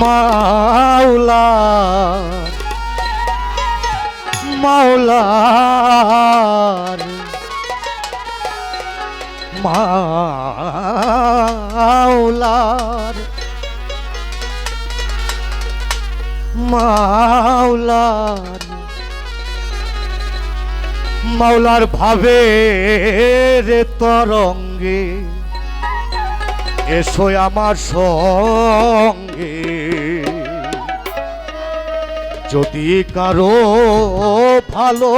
মাওলা মাওলার মাওলার মাওলার মাওলার ভাবে রে তরঙ্গে এসো আমার সঙ্গে। যদি কারও ভালো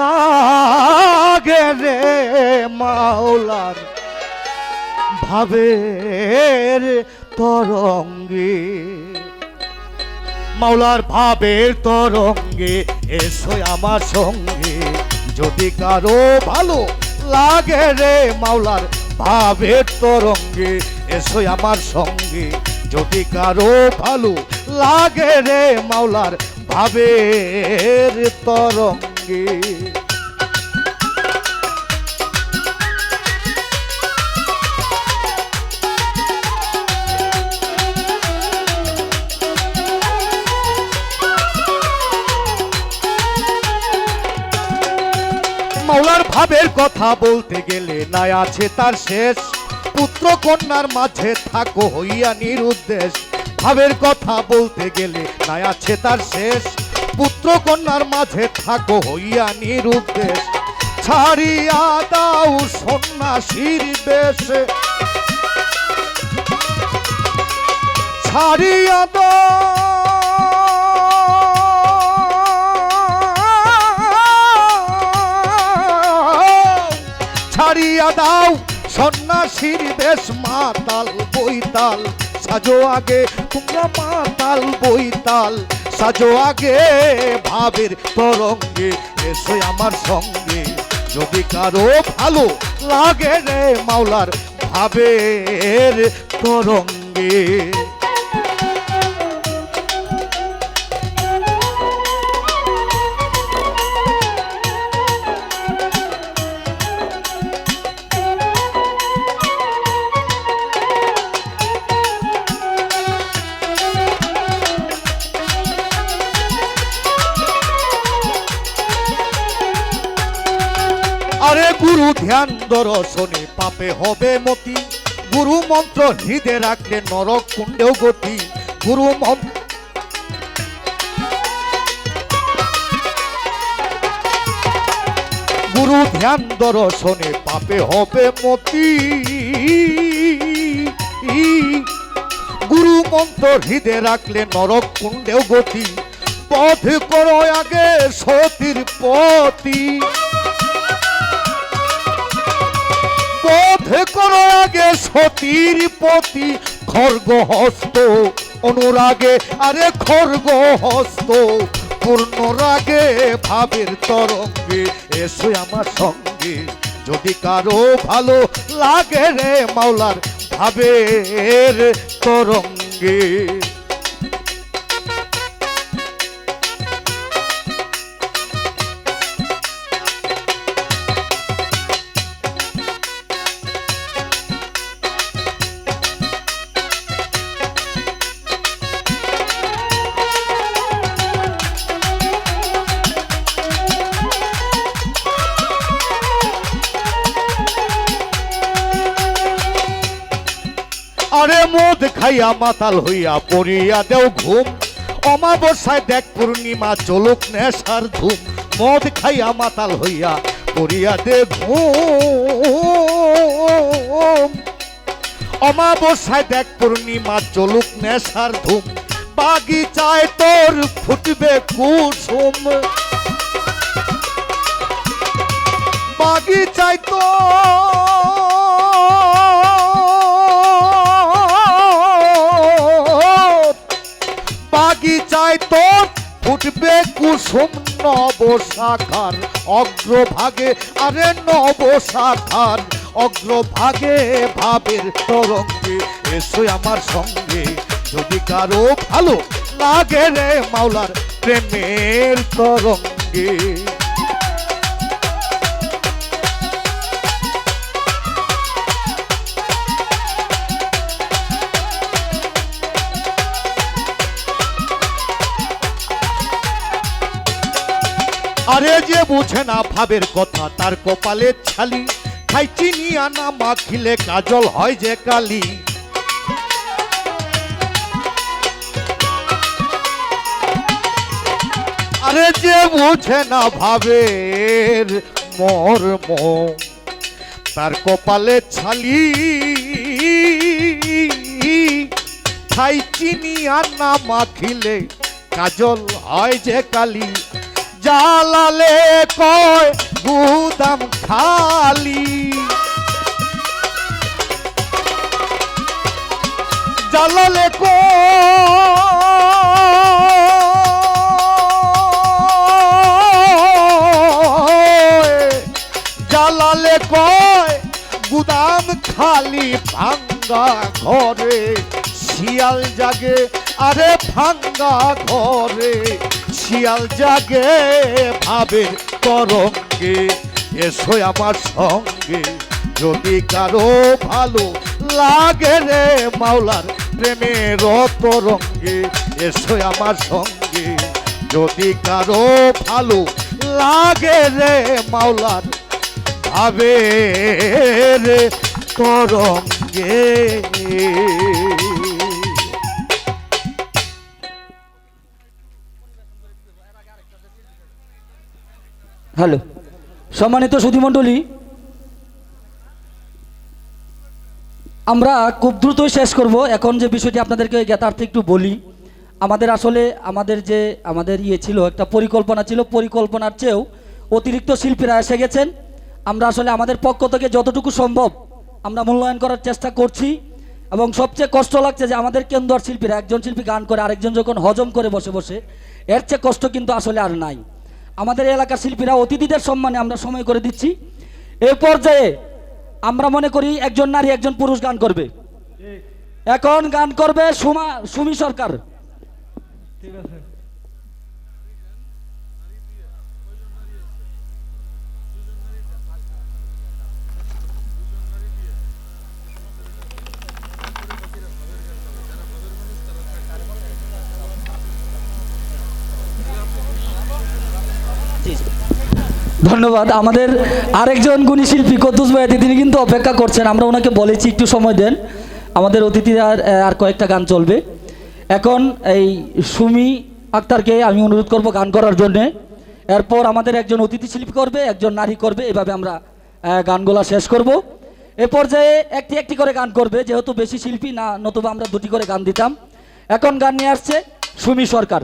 লাগে রে মাওলার ভাবের তরঙ্গে, মাওলার ভাবের তরঙ্গে এসো আমার সঙ্গে। যদি কারও ভালো লাগে রে মাওলার ভাবের তরঙ্গে এসো আমার সঙ্গে। যদি কারও ভালো লাগে রে মাওলার ভাবের তরঙ্গে। মাওলার ভাবের কথা বলতে গেলে নাই আছে তার শেষ। পুত্র কন্যার মাঝে থাকো হইয়া নিরুদ্দেশ। ভাবের কথা বলতে গেলে নাই আছে তার শেষ। পুত্র কন্যার মাঝে থাকো হইয়া নিরুদ্দেশ। ছাড়িয়া দাও সন্ন্যাসীর বেশে ছাড়িয়া দাও ছাড়িয়া দাও। সন্ন্যাসীর বেশ মাতাল বইতাল সাজো আগে, তোমরা মাতাল বইতাল সাজো আগে, ভাবের তরঙ্গে, এসে আমার সঙ্গে। যদি কারও ভালো লাগে রে মাওলার ভাবের তরঙ্গে। গুরু ধ্যান দর্শনে পাপে হবে মতি। গুরু মন্ত্র হৃদে রাখলে নরক কুণ্ডেও গতি। গুরু মন্ত্র গুরু ধ্যান দর্শনে পাপে হবে মতি। গুরু মন্ত্র হৃদে রাখলে নরক কুণ্ডেও গতি। পথ করো আগে সতীর পতি আগে সতীর পতি খর্গ হস্ত অনুরাগে, আরে খর্গ হস্ত পূর্ণ রাগে ভাবের তরঙ্গে, এসো আমার সঙ্গে। যদি কারও ভালো লাগে রে মাওলার ভাবের তরঙ্গে। মদ খাইয়া মাতাল হইয়া পড়িয়া দেও ঘুম। অমাবস্যায় দেখ পূর্ণিমা চলুক নেশার ধুম। মদ খাইয়া মাতাল হইয়া পড়িয়া দে ঘুম। অমাবস্যায় দেখ পূর্ণিমা চলুক নেশার ধুম। বাগিচায় তোর ফুটবে কুসুম। বাগিচায় তো ফুটবে কুসুম নবশাখার অগ্রভাগে, আরে নবশাখার অগ্রভাগে ভাবের তরঙ্গে, এসো আমার সঙ্গে। যদি কারও ভালো লাগে রে মাওলার প্রেমের তরঙ্গে। আরে যে বুঝে না ভাবের কথা, তার কপালে ছালি। খাই চিনি আনা মাখিলে কাজল হয় যে কালি। আরে যে বুঝে না ভাবের মর্ম, তার কপালে ছালি। খাই চিনি আর না মাখিলে কাজল হয় যে কালি। জালালে কয় গুদাম খালি। জালালে কয় জালালে কয় গুদাম খালি ভাঙ্গা ঘরে, শিয়াল জাগে, আরে ভাঙ্গা ঘরে। শিয়াল জাগে, ভাবে তরঙ্গে। এসো আমার সঙ্গে, যদি কারও ভালো লাগে রে মাওলার প্রেমের তরঙ্গে এসো আমার সঙ্গে। যদি কারও ভালো লাগে রে মাওলার ভাবে রে তরঙ্গে। হ্যালো, সম্মানিত সুধীমণ্ডলী আমরা খুব দ্রুতই শেষ করব। এখন যে বিষয়টি আপনাদেরকে জ্ঞাতার্থে একটু বলি, আমাদের আসলে আমাদের যে, আমাদের ইয়ে ছিল, একটা পরিকল্পনা ছিল, পরিকল্পনার চেয়েও অতিরিক্ত শিল্পীরা এসে গেছেন। আমরা আসলে আমাদের পক্ষ থেকে যতটুকু সম্ভব আমরা মূল্যায়ন করার চেষ্টা করছি এবং সবচেয়ে কষ্ট লাগছে যে আমাদের কেন্দ্র শিল্পীরা একজন শিল্পী গান করে, আরেকজন যখন হজম করে বসে বসে, এর চেয়ে কষ্ট কিন্তু আসলে আর নাই। আমাদের এলাকার শিল্পীরা অতিথিদের সম্মানে আমরা সময় করে দিচ্ছি। এ পর্যায়ে আমরা মনে করি একজন নারী একজন পুরুষ গান করবে। এখন গান করবে সুমা সুমি সরকার। ধন্যবাদ। আমাদের আরেকজন গুণী শিল্পী কদ্দুস ভাইয়াতি তিনি কিন্তু অপেক্ষা করছেন। আমরা ওনাকে বলেছি, একটু সময় দেন। আমাদের অতিথিরা আর আর কয়েকটা গান চলবে। এখন এই সুমি আক্তারকে আমি অনুরোধ করব গান করার জন্যে। এরপর আমাদের একজন অতিথি শিল্পী করবে, একজন নারী করবে। এভাবে আমরা গানগুলা শেষ করব। এ পর্যায়ে একটি একটি করে গান করবে। যেহেতু বেশি শিল্পী না, নতুবা আমরা দুটি করে গান দিতাম। এখন গান নিয়ে আসছে সুমি সরকার।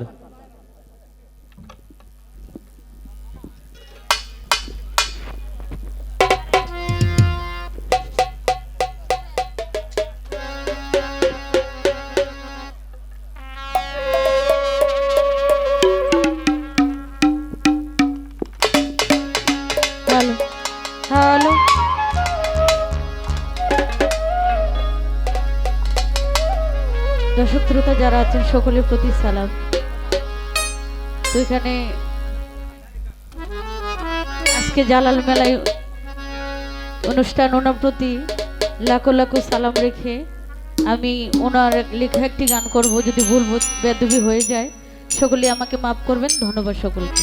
যারা আছেন, সকলের প্রতি সালাম। তো এখানে আজকে জালাল মেলায় অনুষ্ঠান, ওনার প্রতি লাখো লাখো সালাম রেখে আমি ওনার লেখা একটি গান করব, যদি ভুল বেদবি হয়ে যায়। সকলে আমাকে মাফ করবেন, ধন্যবাদ সকলকে।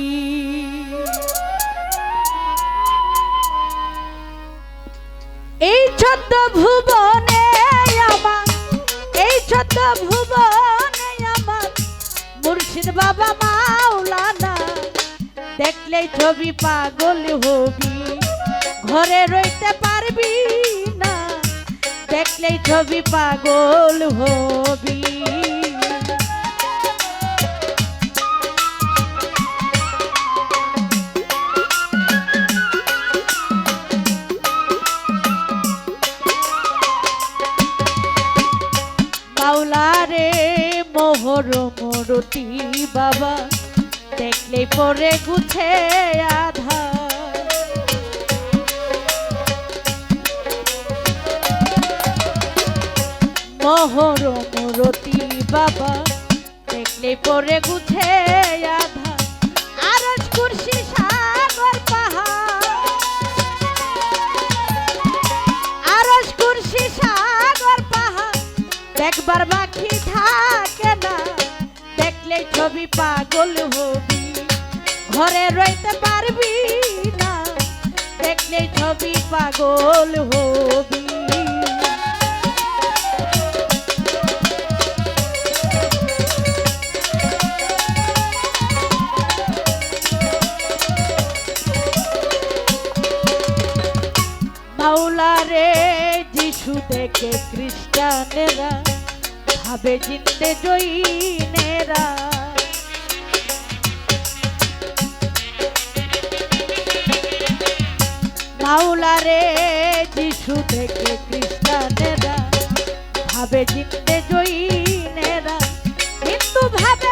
এই ছদ্ম ভুবনে আমার, এই ছদ্ম ভুবনে আমার। মুর্শিদ বাবা মাওলানা, দেখলেই ছবি পাগল হবি। ঘরে রইতে পারবি না, দেখলেই ছবি পাগল হবি। মূরতি বাবা, দেখলে পরে গুছে আধা মহর মূরতি বাবা, দেখলে পরে গুছে আধা আরজ কুর্সি সাগর পাহাড়। সাগর পাহাড়। দেখবার বাকি ছবি পাগল হবি। ঘরে রইতে পারবি না, দেখলে ছবি পাগল হবি। মাওলারে যিশু দেখে খ্রিস্টানেরা, ভাবে জিনতে জৈনেরা মাওলা রে যিশু থেকে খ্রিস্টানেরা ভাবে জিততে জয়ীনেরা কিন্তু ভাবে